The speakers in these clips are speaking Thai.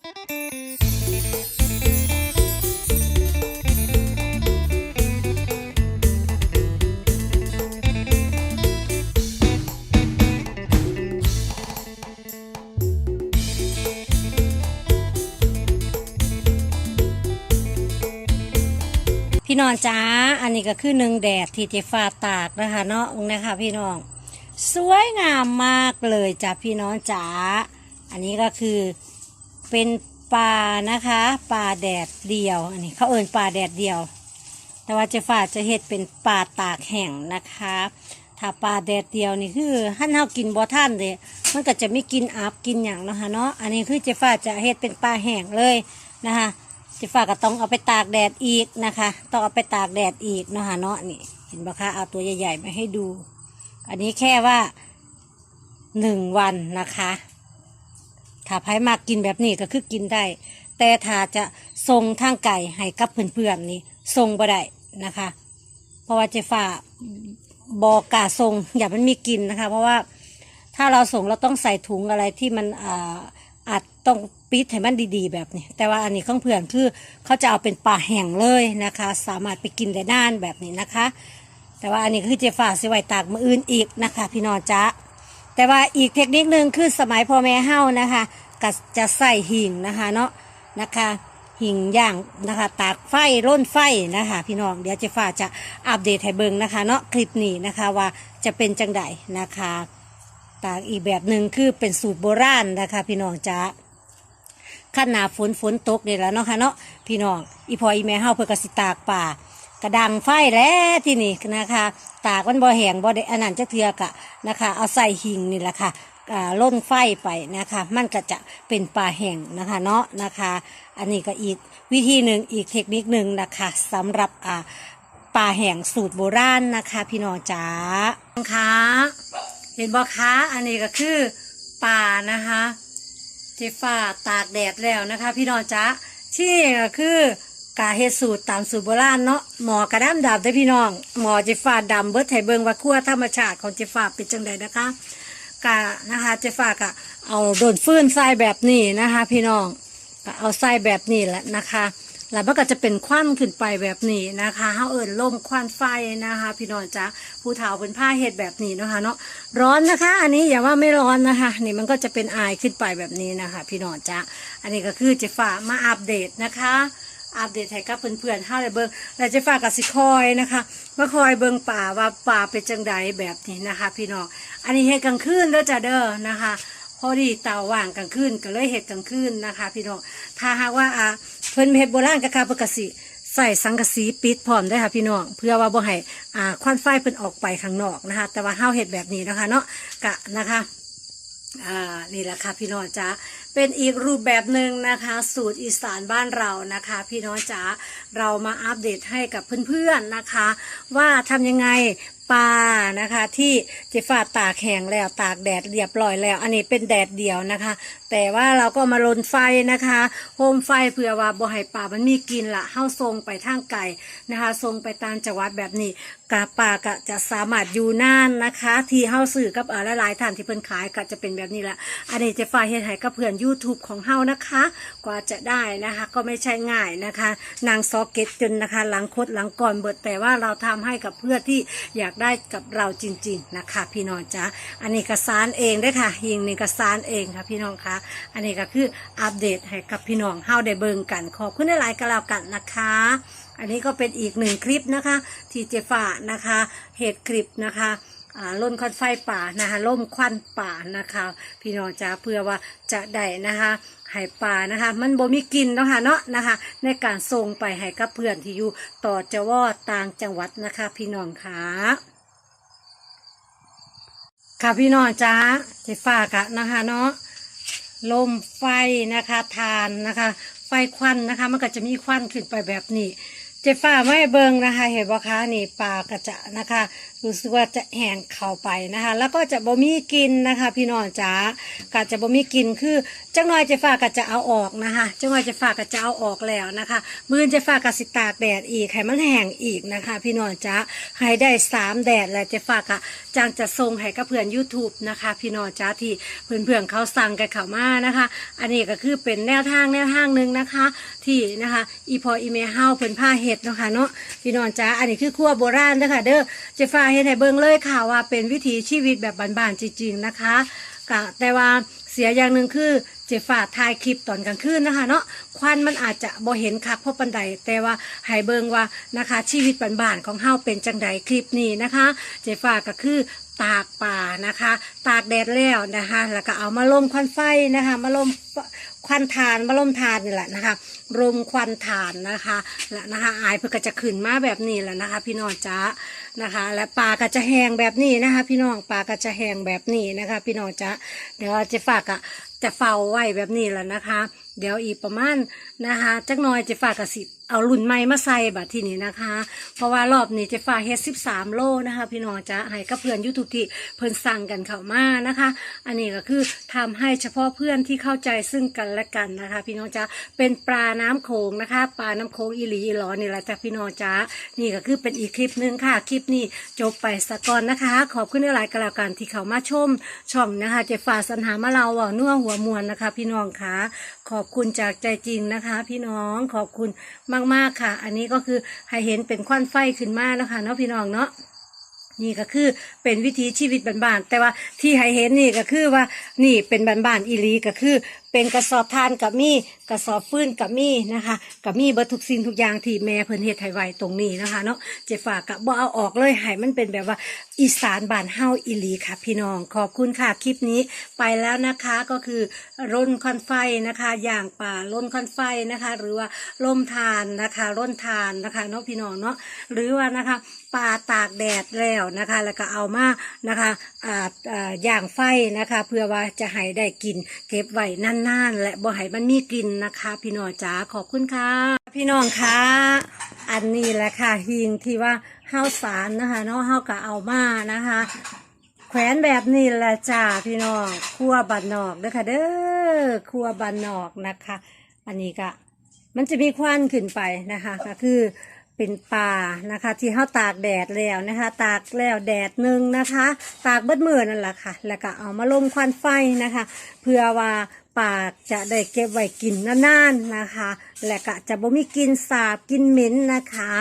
พี่น้องจ้า อันนี้ก็คือหนึ่งแดดที่เจฟ้าตากนะคะเนาะนะคะพี่น้อง สวยงามมากเลยจ้ะพี่น้องจ๋า อันนี้ก็คือ เป็นปลานะคะปลาแดดเดียว อันนี้เขาเอ่นปลาแดดเดียว แต่ว่าเจฟ้าจะเฮ็ดเป็นปลาตากแห้งนะคะ ถ้าปลาแดดเดียวนี่คือท่นเฮากินบ่ท่านเลยมันก็จะไม่กินอับกินอย่างเนาะคะเนาะอันนี้คือเจฟ้าจะเฮ็ดเป็นปลาแห้งเลยนะคะเจฟ้าก็ต้องเอาไปตากแดดอีกนะคะ ต้องเอาไปตากแดดอีกเนาะคะเนาะนี่เห็นปะคะเอาตัวใหญ่ๆมาให้ดู อันนี้แค่ว่าหนึ่งวันนะคะ ถ้าไผมากกินแบบนี้ก็คือกินได้ แต่ถ้าจะทรงทางไก่ให้กับเพื่อนๆนี่ทรงบ่ได้นะคะ เพราะว่าเจฟ้าบอกาทรงอย่ามันมีกลินนะคะ เพราะว่าถ้าเราส่งเราต้องใส่ถุงอะไรที่มันอ่าอาจต้องปิดให้มันดีๆ แบบนี้ แต่ว่าอันนี้ของเพื่อนคือเขาจะเอาเป็นปลาแห้งเลยนะคะ สามารถไปกินได้นานแบบนี้นะคะ แต่ว่าอันนี้คือเจฟ้าสิไว้ตากมืออื่นอีกนะคะ พี่นอจ๊ะ แต่ว่าอีกเทคนิคหนึ่งคือสมัยพ่อแม่เฮานะคะก็จะใส่หิ่งนะคะเนาะนะคะหิ่งย่างนะคะตากไฟร่นไฟนะคะ พี่น้องเดี๋ยวเจฟ้าจะอัปเดตให้เบิ่งนะคะเนาะคลิปนี้นะคะว่าจะเป็นจังไดนะคะตากอีกแบบหนึ่งคือเป็นสูตรโบราณนะคะ พี่น้องจ๊ะขั้นหนาฝนฝนตกเนี่แหล้วเนาะค่ะเนาะพี่น้องอีพออีแม่เฮาเพื่อกสิตากป่า กระดังไฟแล้วที่นี่นะคะ ตากมันบ่แหงบ่ได้อันนั้นจะเทือกะนะคะ เอาใส่หิ่งนี่แหละค่ะอ่าล่นไฟไปนะคะ มันก็จะเป็นปลาแห้งนะคะเนาะนะคะ อันนี้ก็อีกวิธีหนึ่งอีกเทคนิคหนึ่งนะคะสำหรับอ่าปลาแห้งสูตรโบราณนะคะ พี่น้องจ๋าคะเห็นบ่คะอันนี้ก็คือปลานะคะเจฟ้าตากแดดแล้วนะคะ พี่น้องจ๊ะที่ก็คือ กาเฮ็ดสูตรตามสูตรโบราณเนาะหมอกระดำดำได้พี่น้อง หมอเจฟ้าดำเบิดไถเบิงว่าขั้วธรรมชาติของเจฟ้าเป็นจังใดนะคะกะนะคะเจฟ้าก็เอาโดนฟื้นใส่แบบนี้นะคะ พี่น้องก็เอาใส่แบบนี้แหละนะคะแล้วมันก็จะเป็นควันขึ้นไปแบบนี้นะคะเฮาเอิ้นลมควันไฟนะคะ พี่น้องจ๊ะผู้เฒ่าเป็นผ้าเฮ็ดแบบนี้นะคะเนาะร้อนนะคะ อันนี้อย่าว่าไม่ร้อนนะคะ นี่มันก็จะเป็นอายขึ้นไปแบบนี้นะคะ พี่น้องจ๊ะอันนี้ก็คือเจฟ้ามาอัปเดตนะคะ อัปเดตให้กับเพื่อนๆเฮาได้เบิ่งแล้วเจฟ้าก็สิคอยนะคะมาคอยเบิ่งป่าว่าป่าเป็นจังใดแบบนี้นะคะ พี่น้องอันนี้เฮ็ดกลางคืนเด้อจ้ะเด้อนะคะพอดีเตาว่างกลางคืนก็เลยเห็ดกลางคืนนะคะ พี่น้องถ้าหากว่าอ่าเพิ่นเฮ็ดโบราณก็ค่ะเพิ่นก็สิใส่สังกะสีปิดพร้อมได้ค่ะพี่น้องเพื่อว่าบ่ให้อ่าควันไฟเพิ่นออกไปข้างนอกนะคะ แต่ว่าเฮาเฮ็ดแบบนี้นะคะ เนาะกะนะคะ อ่านี่แหละค่ะพี่น้องจ๋าเป็นอีกรูปแบบหนึ่งนะคะ สูตรอีสานบ้านเรานะคะ พี่น้องจ๋าเรามาอัปเดตให้กับเพื่อนๆนะคะ ว่าทำยังไง ปลานะคะ ที่เจฟ้าตากแห้งแล้วตากแดดเรียบร้อยแล้ว อันนี้เป็นแดดเดียวนะคะ แต่ว่าเราก็มาลนไฟนะคะโฮมไฟเพื่อว่าบ่ให้ปลามันมีกินละเฮ้าทรงไปทางไก่นะคะทรงไปตามจังหวัดแบบนี้กาปลาก็จะสามารถอยู่นานนะคะ ที่เฮ้าสื่อกับเอ่อหลายๆท่านที่เพิ่นขายก็จะเป็นแบบนี้ละอันนี้เจะฝ่าเฮ็ดให้กับเพื่อน YouTube ของเฮานะคะ กว่าจะได้นะคะ ก็ไม่ใช่ง่ายนะคะ นางซอกเก็ตจนนะคะ หลังคดหลังก่อนเบิดแต่ว่าเราทำให้กับเพื่อนที่อยากได้กับเราจริง ๆนะคะ พี่น้องจ๊ะอันนี้ก็สารเองเด้วยค่ะยิงนี่ก็สารเองค่ะพี่น้องคะอันนี้ก็คืออัปเดตให้กับพี่น้องเฮาได้เบิ่งกัน ขอบคุณหลายๆก็แล้วกันนะคะอันนี้ก็เป็นอีกหนึ่งคลิปนะคะที่เจฝ่านะคะเหตุคลิปนะคะล่นควันไฟป่านะคะล่มควันป่านะคะ พี่น้องจ้าเพื่อว่าจะได้นะคะให้ป่านะคะ มันบ่มีกินเนาะค่ะเนาะนะคะ ในการส่งไปให้กับเพื่อนที่อยู่ต่อจะวอดต่างจังหวัดนะคะ พี่น้องค่ะ ค่ะพี่น้องจ้าเจ๊ฝากะนะคะ เนาะลมไฟนะคะทานนะคะ ไฟควันนะคะ มันก็จะมีควันขึ้นไปแบบนี้ เจฟ้าไม่เบิงนะคะ เห็นบ่คะนี่ปลากระจะนะคะ รู้สึกว่าจะแห้งเข้าไปนะคะ แล้วก็จะบ่มีกินนะคะ พี่น้องจ๋าก็จะบ่มีกินคือจังหน่อยเจฟ้าก็จะเอาออกนะคะจังหน่อยเจฟ้าก็จะเอาออกแล้วนะคะ มือเจฟ้าก็สิตากแดดอีกให้มันแห้งอีกนะคะ พี่น้องจ๋าให้ได้สามแดดแล้วเจฟ้าก็จังจะส่งให้กับเพื่อน YouTube นะคะ พี่น้องจ๋าที่เพื่อนๆเขาสั่งกันเข้ามานะคะ อันนี้ก็คือเป็นแนวทางแนวทางหนึ่งนะคะ ที่นะคะ อีพออีเมเฮาเพิ่นผ้าเห็ดเนาะค่ะเนาะพี่น้องจ้าอันนี้คือขั้วโบราณเด้อค่ะเด้อเจฟ้าเฮ็ดให้เบิ่งเลยค่ะว่าเป็นวิถีชีวิตแบบบ้านๆจริงๆนะคะกะแต่ว่าเสียอย่างหนึ่งคือ เจฟ้าถ่ายคลิปตอนกลางคืนนะคะเนาะควันมันอาจจะบ่เห็นคักเพราะปันใดแต่ว่าให้เบิงว่านะคะ ชีวิตบ้านๆของเฮาเป็นจังใดคลิปนี้นะคะ เจฟ้าก็คือตากป่านะคะ ตากแดดแล้วนะคะ แล้วก็เอามาลมควันไฟนะคะ มาลมควันทานมาลมทานนี่แหละนะคะรมควันทานนะคะและนะคะอายเพื่อก็จะขึ้นมาแบบนี้แหละนะคะ พี่น้องจ้านะคะ และปลาก็จะแห้งแบบนี้นะคะ พี่น้องปลาก็จะแห้งแบบนี้นะคะ พี่น้องจ้าเดี๋ยวเจะฝากอะ จะเฝ้าไว้แบบนี้แหละนะคะ เดี๋ยวอีกประมาณนะคะจักหน้อยจะฝากกระสิบ เอารุ่นใหม่มาใส่บัดที่นี้นะคะ เพราะว่ารอบนี้เจะฝาเฮ็ดสิบสามโลนะคะ พี่น้องจ้าให้กับเพื่อนยูทูบที่เพิ่นสั่งกันเข้ามานะคะ อันนี้ก็คือทำให้เฉพาะเพื่อนที่เข้าใจซึ่งกันและกันนะคะ พี่น้องจ้าเป็นปลาน้ำโขงนะคะ ปลาน้ำโขงอีหลีอีหลอนี่แหละจ้าพี่น้องจ้านี่ก็คือเป็นอีกคลิปหนึ่งค่ะคลิปนี้จบไปสะก่อนนะคะ ขอบคุณหลายๆกันแล้วกันที่เขามาชมช่องนะคะเจฟ้าสัญหามาเราว่านัวหัวมวลนะคะ พี่น้องคะขอบคุณจากใจจริงนะคะ พี่น้องขอบคุณมากๆค่ะ อันนี้ก็คือให้เห็นเป็นควันไฟขึ้นมาแล้วค่ะเนาะพี่น้องเนาะนี่ก็คือเป็นวิถีชีวิตบ้านๆแต่ว่าที่ให้เห็นนี่ก็คือว่านี่เป็นบ้านๆอีลีก็คือ เป็นกระสอบทานกับมีกระสอบฟื้นกับมีนะคะกับมีเบัตทุกสิ่งทุกอย่างที่แม่เพิ่นเฮ็ดให้ไว้ตรงนี้นะคะเนาะเจฝากกับบ่เอาออกเลยให้มันเป็นแบบว่าอีสานบ้านเฮาอีหลีค่ะ พี่น้องขอบคุณค่ะคลิปนี้ไปแล้วนะคะก็คือร่นควันไฟนะคะอย่างป่าร่นควันไฟนะคะ หรือว่าล่มทานนะคะร่นทานนะคะเนาะพี่น้องเนาะหรือว่านะคะปลาตากแดดแล้วนะคะ แล้วก็เอามานะคะอ่าอ่าย่างไฟนะคะ เพื่อว่าจะให้ได้กินเก็บไว้นั้นนานๆและบ่ให้มันมีกลิ่นนะคะ พี่น้องจ๋าขอบคุณค่ะ พี่น้องคะอันนี้แหละค่ะหิงที่ว่าเฮาสารนะคะเนาะเฮาก็เอามานะคะ แขวนแบบนี้แหละจ้าพี่น้องครัวบันนอกเด้อค่ะเด้อครัวบันนอกนะคะ อันนี้ก็มันจะมีควันขึ้นไปนะคะก็คือเป็นป่านะคะ ที่เขาตากแดดแล้วนะคะ ตากแล้วแดดหนึ่งนะคะ ตากเบิดมือนั่นแหละค่ะ แล้วก็เอามาลมควันไฟนะคะ เพื่อว่า ปากจะได้เก็บไว้กินนานๆนะคะ และก็จะบ่มีกลินสาบกลินเหม็นนะคะ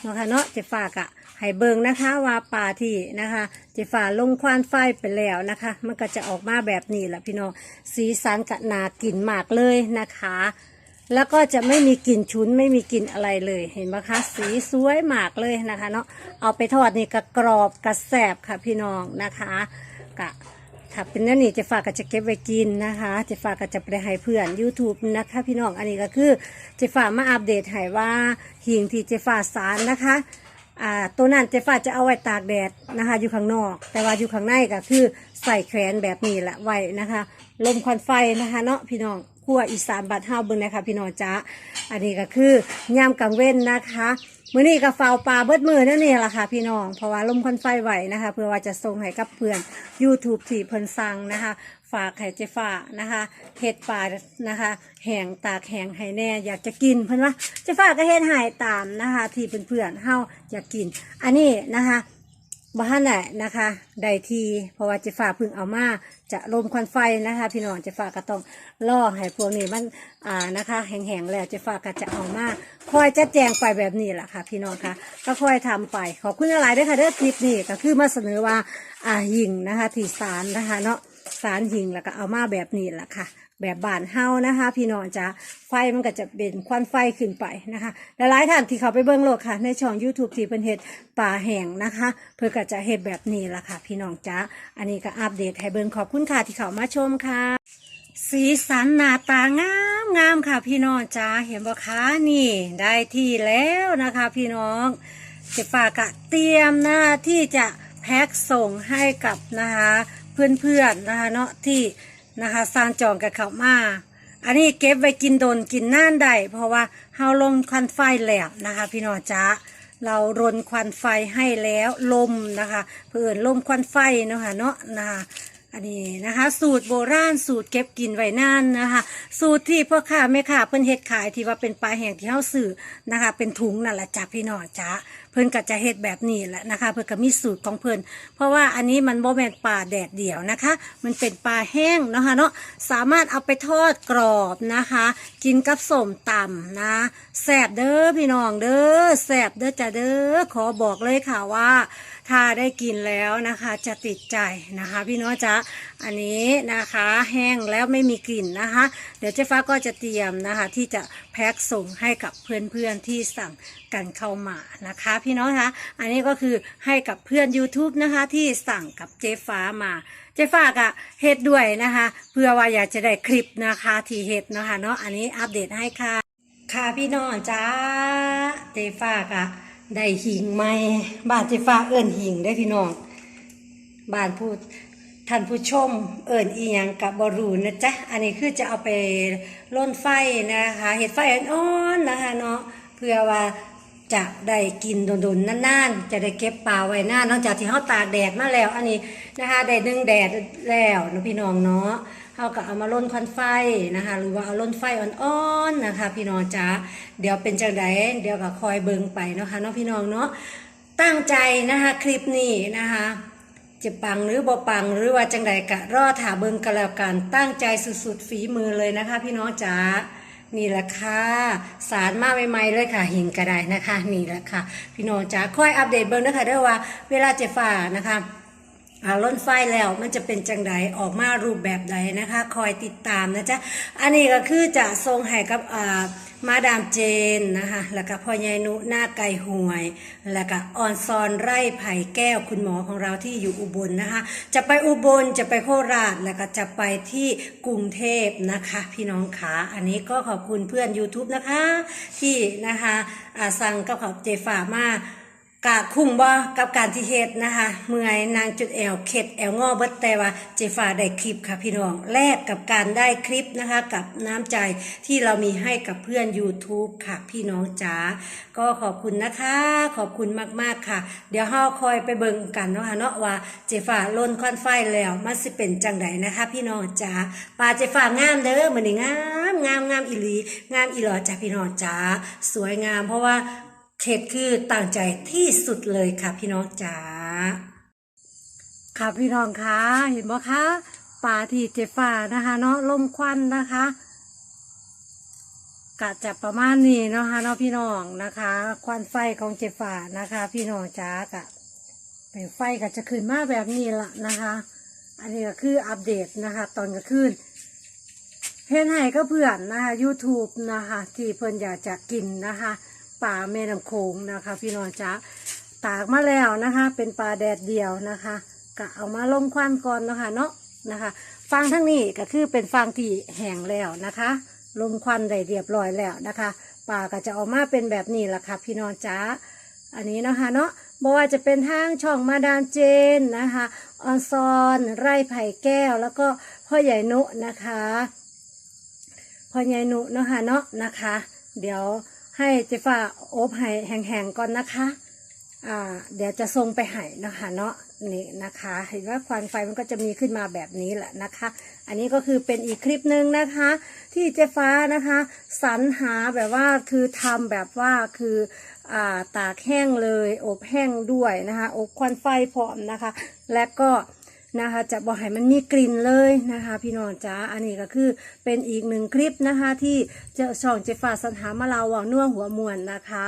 เนาะค่ะเนาะเจะฝากอะให้เบิงนะคะว่าป่าที่นะคะเจะฝาลงควันไฟไปแล้วนะคะ มันก็จะออกมาแบบนี้แหละพี่น้องสีสันกะนากินมากเลยนะคะ แล้วก็จะไม่มีกลิ่นฉุนไม่มีกลิ่นอะไรเลยเห็นไหมคะ สีสวยมากเลยนะคะเนาะเอาไปทอดนี่ก็กรอบกระแสบค่ะพี่น้องนะคะกะ ค่ะเป็นนั่นนี่เจะฝากก็จะเก็บไว้กินนะคะเจะฝากก็จะไปให้เพื่อน YouTube นะคะพี่น้องอันนี้ก็คือเจะฝากมาอัปเดตให้ว่าหิงที่เจะฝากสารนะคะอ่าตัวนั้นเจะฝากจะเอาไว้ตากแดดนะคะ อยู่ข้างนอก แต่ว่าอยู่ข้างในก็คือใส่แขวนแบบนี้แหละไว้นะคะ ลมควันไฟนะคะเนาะพี่น้อง ครัวอีสานบัดเฮาเบิ่งนะคะพี่น้องจ้าอันนี้ก็คือยามกลางเว้นนะคะมื้อนี้ก็เฝ้าปลาเบิดมือนั่นนี่แหละค่ะพี่น้องเพราะว่าลมควันไฟไหวนะคะ เพื่อว่าจะส่งให้กับเพื่อน YouTube ที่เพิ่นสั่งนะคะ ฝากให้เจฟ้านะคะเฮ็ดปลานะคะแห้งตากแห้งให้แน่ อยากจะกินเพิ่นว่าเจฟ้าก็เฮ็ดให้ตามนะคะ ที่เพื่อนๆเฮาอยากกิน อันนี้นะคะ บ้านไหนนะคะใดทีเพราะว่าจะฝากพึ่งเอามา จะลมควันไฟนะคะ พี่น้องเจะฝากก็ต้องล่อให้พวกนี้มันอ่านะคะ แห้งๆแล้วเจะฝากก็จะเอามาคอยจะแจงไปแบบนี้แหละค่ะ พี่น้องคะก็คอยทำไปขอบคุณอะไรด้วยค่ะเด้อคลิปนี้ก็คือมาเสนอว่าอ่าหิ่งนะคะที่สารนะคะ เนาะสารหิ่งแล้วก็เอามาแบบนี้แหละค่ะ แบบบานเฮานะคะ พี่น้องจ้าไฟมันก็จะเป็นควันไฟขึ้นไปนะคะหลายๆท่านที่เขาไปเบิ้งโลกค่ะ ในช่อง YouTube ที่เพิ่นเฮ็ดป่าแห้งนะคะ เพื่อก็จะเฮ็ดแบบนี้ละค่ะ พี่น้องจ้าอันนี้ก็อัปเดตให้เบิ้งขอบคุณค่ะที่เขามาชมค่ะ สีสันหน้าตางามงามค่ะ พี่น้องจ้าเห็นบ่คะนี่ได้ที่แล้วนะคะ พี่น้องเจะฝากกะเตรียมหน้าที่จะแพ็คส่งให้กับนะคะเพื่อนๆนะคะเนาะที่ นะคะสร้างจองกับเขามาอันนี้เก็บไว้กินโดนกินน่านได้เพราะว่าเฮาลงควันไฟแล้วนะคะ พี่น้องจ้าเรารนควันไฟให้แล้วลมนะคะเพื่อนลมควันไฟเนาะค่ะเนาะนะคะอันนี้นะคะ สูตรโบราณสูตรเก็บกินไว้นานนะคะ สูตรที่พ่อค้าแม่ค้าเพิ่นเฮ็ดขายที่ว่าเป็นปลาแห้งที่เฮาซื้อนะคะ เป็นถุงนั่นแหละจ้าพี่น้องจ้า พิ่นก็จะเฮ็ดแบบนี้แหละนะคะ เพิ่นก็มีสูตรของเพิ่นเพราะว่าอันนี้มันบ่แม่นปลาแดดเดี่ยวนะคะ มันเป็นปลาแห้งเนาะคะเนาะสามารถเอาไปทอดกรอบนะคะ กินกับส้มตำนะแซ่บเด้อพี่น้องเด้อแซ่บเด้อจ้าเด้อขอบอกเลยค่ะว่า ถ้าได้กินแล้วนะคะ จะติดใจนะคะ พี่น้องจ๊ะอันนี้นะคะ แห้งแล้วไม่มีกลิ่นนะคะ เดี๋ยวเจ๊ฟ้าก็จะเตรียมนะคะ ที่จะแพ็คส่งให้กับเพื่อนๆที่สั่งกันเข้ามานะคะพี่น้องคะอันนี้ก็คือให้กับเพื่อน YouTube นะคะที่สั่งกับเจ๊ฟ้ามาเจ๊ฟ้ากะเฮ็ดด้วยนะคะ เพื่อว่าอยากจะได้คลิปนะคะที่เฮ็ดนะคะเนาะอันนี้อัปเดตให้ค่ะ ค่ะพี่น้องจ้าเจฟ้ากะได้หิงไหมบานเจฟ้าเอิ้นหิงได้พี่น้องบานพูดท่านผู้ชมเอิ้นอีหยังกับบรูนะจ๊ะ อันนี้คือจะเอาไปล่นไฟนะคะ เห็ดไฟอ่อนๆนะคะเนาะเพื่อว่า จะได้กินโดนๆนานๆ จะได้เก็บปลาไว้นานนอกจากที่เขาตากแดดมาแล้ว อันนี้นะคะได้นึ่งแดดแล้วนะพี่น้องเนาะเขาก็เอามาล่นควันไฟนะคะ หรือว่าเอาล่นไฟอ่อนๆนะคะ พี่น้องจ้าเดี๋ยวเป็นจังไดเดี๋ยวก็คอยเบิงไปนะคะเนาะพี่น้องเนาะตั้งใจนะคะคลิปนี้นะคะจะปังหรือบ่ปังหรือว่าจังไดกะรอถาเบิงกันแล้วกันตั้งใจสุดๆฝีมือเลยนะคะ พี่น้องจ้า นี่แหละค่ะสารมาใหม่ๆเลยค่ะหิงก็ได้นะคะ นี่แหละค่ะ พี่น้องจ๋าค่อยอัปเดตเบิ่งนะคะเด้อว่าเวลาเจะฝ่านะคะ ล้นไฟแล้วมันจะเป็นจังใดออกมารูปแบบใดนะคะ คอยติดตามนะจ๊ะ อันนี้ก็คือจะทรงให้กับมาดามเจนนะคะ แล้วก็พ่อใหญ่นุหน้าไก่ห่วย แล้วก็ออนซอนไร่ไผ่แก้วคุณหมอของเราที่อยู่อุบลนะคะ จะไปอุบลจะไปโคราชแล้วก็จะไปที่กรุงเทพนะคะ พี่น้องขาอันนี้ก็ขอบคุณเพื่อน YouTube นะคะ ที่นะคะสั่งกับเขาเจฝามา กกะคุ้มบ่กับการที่เฮ็ดนะคะ เมื่อยนางจุดแอวเข็ดแอวงอเบิดแต่ว่าเจฟ้าได้คลิปค่ะพี่น้องแลกกับการได้คลิปนะคะ กับน้ำใจที่เรามีให้กับเพื่อน YouTube ค่ะพี่น้องจ๋าก็ขอบคุณนะคะ ขอบคุณมากๆค่ะ เดี๋ยวเฮาคอยไปเบิ่งกันเนาะค่ะเนาะว่าเจฟ้าล่นควันไฟแล้วมันสิเป็นจังไดนะคะ พี่น้องจ๋าปลาเจฟ้างามเด้อมื้อนี้งามงามงามอีหลีงามอีหลอจ้ะพี่น้องจ๋าสวยงามเพราะว่า เขตคือต่างใจที่สุดเลยค่ะพี่น้องจ๋าค่ะพี่น้องคะเห็นบ่คะป่าที่เจฟ้านะคะ เนาะลมควันนะคะกะจะประมาณนี้เนาะคะเนาะพี่น้องนะคะ ควันไฟของเจฟ้านะคะ พี่น้องจ๋ากะเป็นไฟก็จะขึ้นมาแบบนี้ละนะคะ อันนี้ก็คืออัปเดตนะคะ ตอนกลางคืนเห็นให้ก็เพื่อนนะคะ YouTube นะคะ ที่เพิ่นอยากจะกินนะคะ ปลาแม่น้ำโขงนะคะ พี่น้องจ๊ะตากมาแล้วนะคะ เป็นปลาแดดเดียวนะคะก็เอามาลงควันก่อนนะคะเนาะนะคะฟางทั้งนี้ก็คือเป็นฟางที่แห้งแล้วนะคะลงควันได้เรียบร้อยแล้วนะคะปลาก็จะออกมาเป็นแบบนี้แหละค่ะ พี่น้องจ๊ะอันนี้นะคะเนาะบอกว่าจะเป็นทางช่องมาดามเจนนะคะออนซอนไร่ไผ่แก้ว แล้วก็พ่อใหญ่นุนะคะพ่อใหญ่หนุนะคะเนาะนะคะ เดี๋ยว ให้เจฟ้าอบให้แห้งๆก่อนนะคะอ่าเดี๋ยวจะส่งไปให้นะคะเนาะนี่นะคะ เห็นว่าควันไฟมันก็จะมีขึ้นมาแบบนี้แหละนะคะ อันนี้ก็คือเป็นอีกคลิปหนึ่งนะคะ ที่เจฟ้านะคะสรรหาแบบว่าคือทำแบบว่าคืออ่าตากแห้งเลย อบแห้งด้วยนะคะ อบควันไฟพร้อมนะคะ และก็ นะคะ จะบอกให้มันมีกลิ่นเลยนะคะ พี่น้องจ๋าอันนี้ก็คือเป็นอีกหนึ่งคลิปนะคะ ที่เจะช่องเจฟ้าสันหามาลาวางนัวหัวมวนนะคะ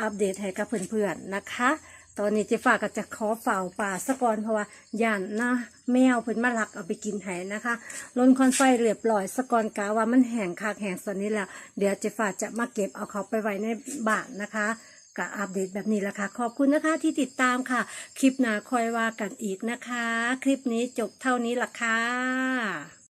อัปเดตให้กับเพื่อนๆนะคะตอนนี้เจฟ้าก็จะขอเฝ้าป่าสะก่อนเพราะว่าย่านนะแมวเพิ่นมาลักเอาไปกินให้นะคะลนคอนไฟเรียบร้อยสะก่อนกาว่ามันแห้งคักแห้งส่วนนี้แล้ว เดี๋ยวเจฟ้าจะมาเก็บเอาเขาไปไว้ในบ้านนะคะ ก็อัปเดตแบบนี้แหละค่ะ ขอบคุณนะคะที่ติดตามค่ะ คลิปหน้าคอยว่ากันอีกนะคะ คลิปนี้จบเท่านี้ละค่ะ